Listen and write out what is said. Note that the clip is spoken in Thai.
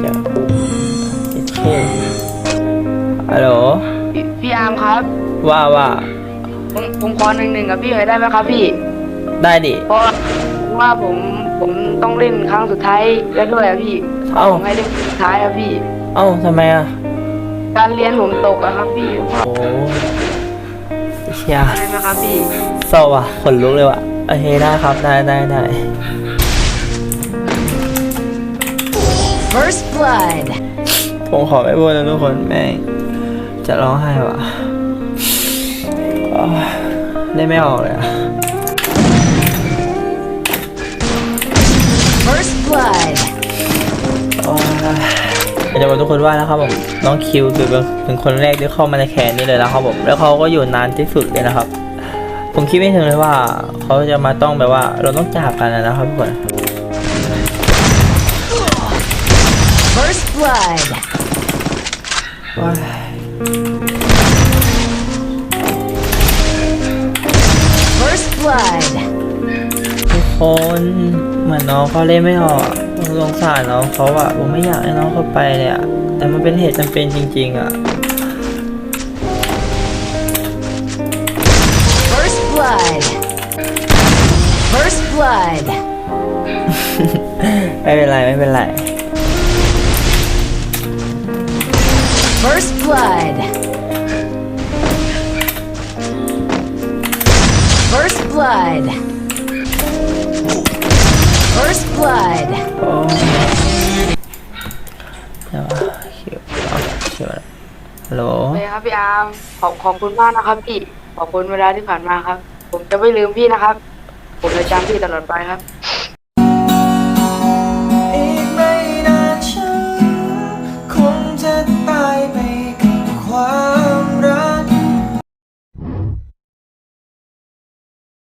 เดี๋ยวเท่ฮัลโหลพี่พี่อาร์มครับ ว่าว่าผมผมขอหนึ่งหนึ่งกับพี่หน่อยได้ไหมครับพี่ ได้ดิ เพราะว่าผมผมต้องเล่นครั้งสุดท้ายแล้วด้วยอะพี่เอ้า ผมให้เล่นครั้งสุดท้ายอะพี่ เอ้าทำไมอะ การเรียนผมตกอะครับพี่โอ้เชียได้ไหมครับพี่ เศร้าว่ะขนลุกเลยว่ะโอเคได้ครับได้ได้ได้ First blood. ผมขอไม่พูดนะทุกคนแม่งจะร้องไห้ว่ะอ้าวได้ไม่ออกเลยอะ First blood. โอ้ยอยากจะบอกทุกคนว่านะครับผมน้องคิวคือเป็นคนแรกที่เข้ามาในแคนนี้เลยนะครับผมแล้วเขาก็อยู่นานที่สุดเลยนะครับ ผมคิดไม่ถึงเลยว่าเขาจะมาต้องแบบว่าเราต้องจากกันนะครับทุกคน blood. ว้าย First blood. ทุกคนเหมือนน้องเขาเล่นไม่ออกผมสงสารน้องเขาอะผมไม่อยากให้น้องเขาไปเลยอะแต่มันเป็นเหตุจำเป็นจริง ๆอะ First blood. First blood. ไม่เป็นไรไม่เป็นไร First blood. First blood. First blood. โอ้ยเดี๋ยวคิวเอาคิวฮัลโหลโอเคครับพี่อาร์มขอบขอบคุณมากนะครับพี่ ขอบคุณเวลาที่ผ่านมาครับ ผมจะไม่ลืมพี่นะครับ ผมจะจำพี่ตลอดไปครับ